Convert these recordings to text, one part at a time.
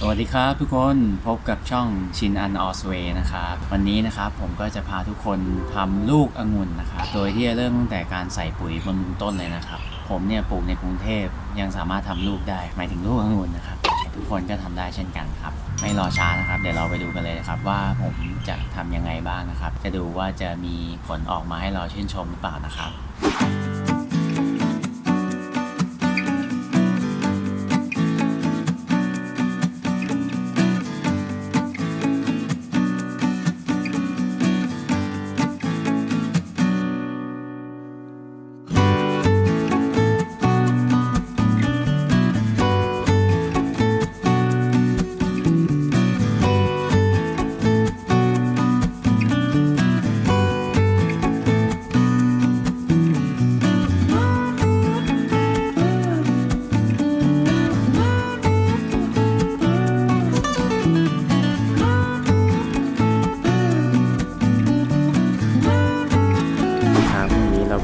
สวัสดีครับทุกคนพบกับช่องชินอันออสเวนะครับวันนี้นะครับผมก็จะพาทุกคนทำลูกองุ่นนะครับโดยที่จะเริ่มตั้งแต่การใส่ปุ๋ยบำรุงต้นเลยนะครับ ผมเนี่ยปลูกในกรุงเทพยังสามารถทำลูกได้หมายถึงลูกองุ่นนะครับ ทุกคนก็ทำได้เช่นกันครับ ไม่รอช้านะครับ เดี๋ยวเราไปดูกันเลยนะครับว่าผมจะทำยังไงบ้างนะครับ จะดูว่าจะมีผลออกมาให้เราชื่นชมหรือเปล่านะครับ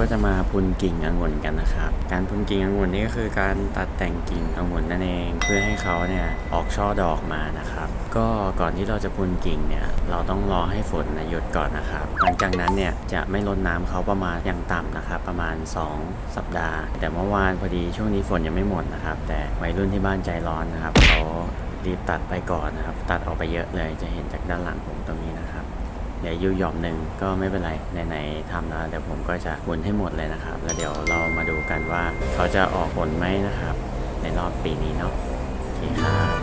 ก็จะมาพุนกิ่งองุ่นกันนะครับ การพุนกิ่งองุ่นนี่ก็คือการตัดแต่งกิ่งองุ่นนั่นเอง เพื่อให้เขาเนี่ยออกช่อดอกมานะครับ ก็ก่อนที่เราจะพุนกิ่งเนี่ยเราต้องรอให้ฝนหยุดก่อนนะครับ หลังจากนั้นเนี่ยจะไม่รดน้ำเขาประมาณอย่างต่ำนะครับ ประมาณ 2 สัปดาห์ แต่เมื่อวานพอดีช่วงนี้ฝนยังไม่หมดนะครับ แต่วัยรุ่นที่บ้านใจร้อนนะครับเขารีบตัดไปก่อนนะครับ ตัดออกไปเยอะเลยจะเห็นจากด้านหลังผมตรงนี้นะครับ เดี๋ยวอยู่หย่อมหนึ่งก็ไม่เป็นไรไหนๆทำแล้วเดี๋ยวผมก็จะบุนให้หมดเลยนะครับ แล้วเดี๋ยวเรามาดูกันว่าเขาจะออกผลไหมนะครับ ในรอบปีนี้เนาะโอเคครับ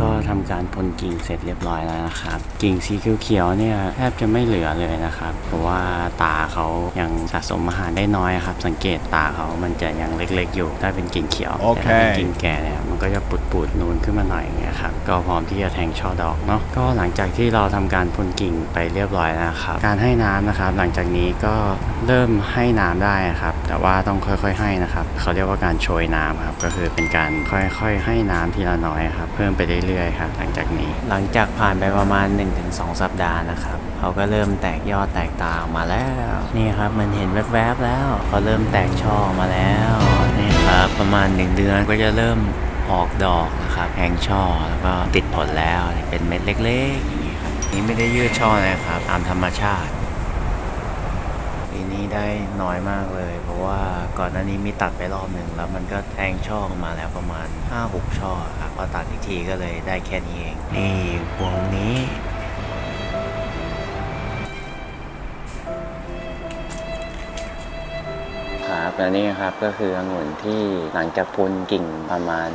ก็ ทำการพ่นกิ่งเสร็จเรียบร้อยแล้วนะครับ กิ่งสีเขียวๆเนี่ยแทบจะไม่เหลือเลยนะครับ เพราะว่าตาเขายังสะสมอาหารได้น้อยครับ สังเกตตาเขามันจะยังเล็กๆอยู่ ถ้าเป็นกิ่งเขียวโอเคแต่ถ้าเป็นกิ่งแก่เนี่ยมันก็จะปุดๆนูนขึ้นมาหน่อยอย่างเงี้ยครับ ก็พร้อมที่จะแทงช่อดอกเนาะ ก็หลังจากที่เราทำการพ่นกิ่งไปเรียบร้อยแล้วนะครับ การให้น้ำนะครับ หลังจากนี้ก็เริ่มให้น้ำได้ครับ แต่ว่าต้องค่อยๆให้นะครับเขาเรียกว่าการโชยน้ำครับ ก็คือเป็นการค่อยๆให้น้ำทีละน้อยครับ เพิ่มไปเรื่อยๆครับหลังจากนี้ หลังจากผ่านไปประมาณ 1-2 สัปดาห์นะครับเขาก็เริ่มแตกยอดแตกตาออกมาแล้ว นี่ครับมันเห็นแวบๆแล้วเขาเริ่มแตกช่อออกมาแล้วนี่ครับประมาณ 1 เดือนก็จะเริ่มออกดอกนะครับแทงช่อแล้วก็ติดผลแล้วเป็นเม็ดเล็กๆอย่างนี้ครับนี่ไม่ได้ยืดช่อนะครับตามธรรมชาติปีนี้ได้น้อยมากเลย ราะว่าก่อนหน้านี้มีตัดไปรอบหนึ่งแล้วมันก็แทงช่อออกมาแล้วประมาณ 5-6 ช่อครับพอตัดอีกทีก็เลยได้แค่นี้เอง นี่พวงนี้ครับและนี่ครับก็คือองุ่นที่หลังจากพุนกิ่งประมาณ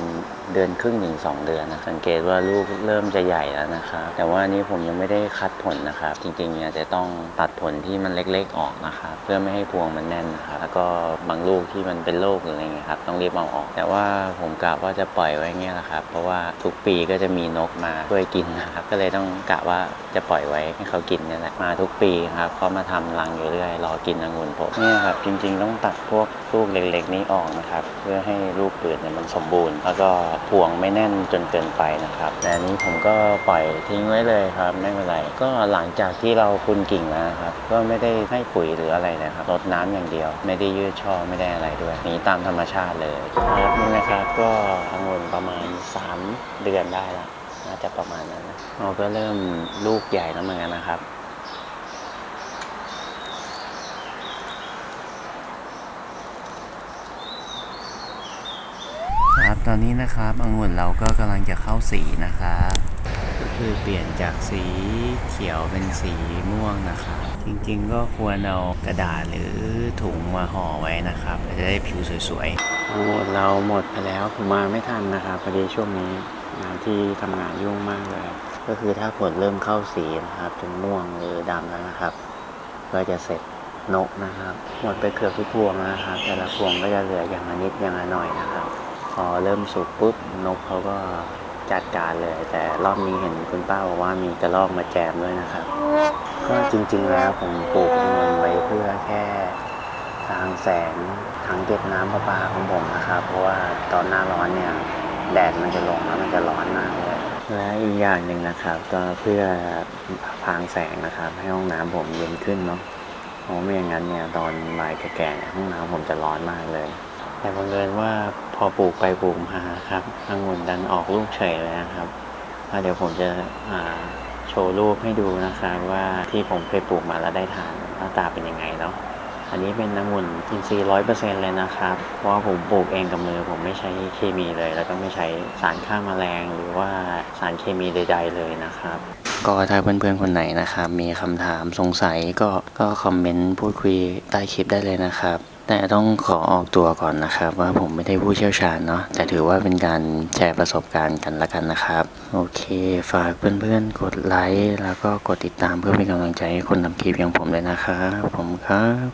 เดือนครึ่งถึงสองเดือนนะสังเกตว่าลูกเริ่มจะใหญ่แล้วนะครับแต่ว่านี้ผมยังไม่ได้คัดผลนะครับ จริงๆเนี่ยจะต้องตัดผลที่มันเล็กๆออกนะครับเพื่อไม่ให้พวงมันแน่นนะครับแล้วก็บางลูกที่มันเป็นโรคหรืออะไรเงี้ยครับต้องรีบเอาออก แต่ว่าผมกะว่าจะปล่อยไว้เงี้ยแหละครับ เพราะว่าทุกปีก็จะมีนกมาช่วยกินนะครับก็เลยต้องกะว่าจะปล่อยไว้ให้เขากินนี่แหละมาทุกปีครับเขามาทำรังอยู่เรื่อยรอกินองุ่นผมเนี่ยครับจริง ๆ ต้องตัดพวกลูกเล็ก ๆ นี้ออกนะครับเพื่อให้ลูกเปลือกเนี่ยมันสมบูรณ์ แล้วก็พวงไม่แน่นจนเกินไปนะครับแต่อันนี้ผมก็ปล่อยทิ้งไว้เลยครับไม่เป็นไรก็หลังจากที่เราคุนกิ่งแล้วนะครับ ก็ไม่ได้ให้ปุ๋ยหรืออะไรนะครับรดน้ำอย่างเดียว ไม่ได้ยืดช่อไม่ได้อะไรด้วยหนีตามธรรมชาติเลยครับนี่นะครับก็องุ่นประมาณ 3 เดือนได้ล้วน่าจะประมาณนั้นนะเราก็เริ่มลูกใหญ่แล้วเหมือนกันนะครับ ครับต อนนี้นะครับองุ่นเราก็กำลังจะเข้าสีนะครับก็คือเปลี่ยนจากสีเขียวเป็นสีม่วงนะครับจริงๆ ก็ควรเอากระดาษหรือถุงมาห่อไว้นะครับจะได้ผิวสวยๆองุ่นเราหมดไปแล้วผมมาไม่ทันนะครับพอดีช่วงนี้งานที่ทำงานยุ่งมากเลย ก็คือถ้าผลเริ่มเข้าสีนะครับจนม่วงหรือดำแล้วนะครับ ก็จะเสร็จนกนะครับ หมดไปเกือบทุกพวงนะครับ แต่ละพวงก็จะเหลืออย่างละนิดอย่างละหน่อยนะครับ พอเริ่มสุกปุ๊บนกเขาก็จัดการเลย แต่รอบนี้เห็นคุณป้าบอกว่ามีกระรอกมาแจมด้วยนะครับ ก็จริงๆแล้วผมปลูกมันไว้เพื่อแค่ทางแสงทถังเก็บน้ำประปาของผมนะครับ เพราะว่าตอนหน้าร้อนเนี่ยแดดมันจะลงแล้วมันจะร้อนมากเลยและอีกอย่างหนึ่งนะครับ ก็เพื่อพางแสงนะครับ ให้ห้องน้ำผมเย็นขึ้นเนาะเพราะไม่อย่างนั้นเนี่ยตอนบ่ายแก่ๆเนี่ยห้องน้ำผมจะร้อนมากเลย แต่บังเอิญว่าพอปลูกไปปลูกมาครับองุ่นดันออกลูกเฉยเลยนะครับเดี๋ยวผมจะโชว์รูปให้ดูนะครับว่าที่ผมเคยปลูกมาแล้วได้ทานหน้าตาเป็นยังไงเนาะอันนี้เป็นองุ่นอินทรีย์ร้อยเปอร์เซ็นเลยนะครับ เพราะว่าผมปลูกเองกับมือ ผมไม่ใช้เคมีเลย แล้วก็ไม่ใช้สารฆ่าแมลงหรือว่าสารเคมีใด ๆ เลยนะครับ ก็ถ้าเพื่อนๆคนไหนนะครับ มีคำถามสงสัยก็ก็คอมเมนต์พูดคุยใต้คลิปได้เลยนะครับ แต่ต้องขอออกตัวก่อนนะครับ ว่าผมไม่ได้ผู้เชี่ยวชาญเนาะแต่ถือว่าเป็นการแชร์ประสบการณ์กันละกันนะครับ โอเค ฝากเพื่อนๆ กดไลค์แล้วก็กดติดตามเพื่อเป็นกำลังใจให้คนทำคลิปอย่างผมเลยนะครับผมครับ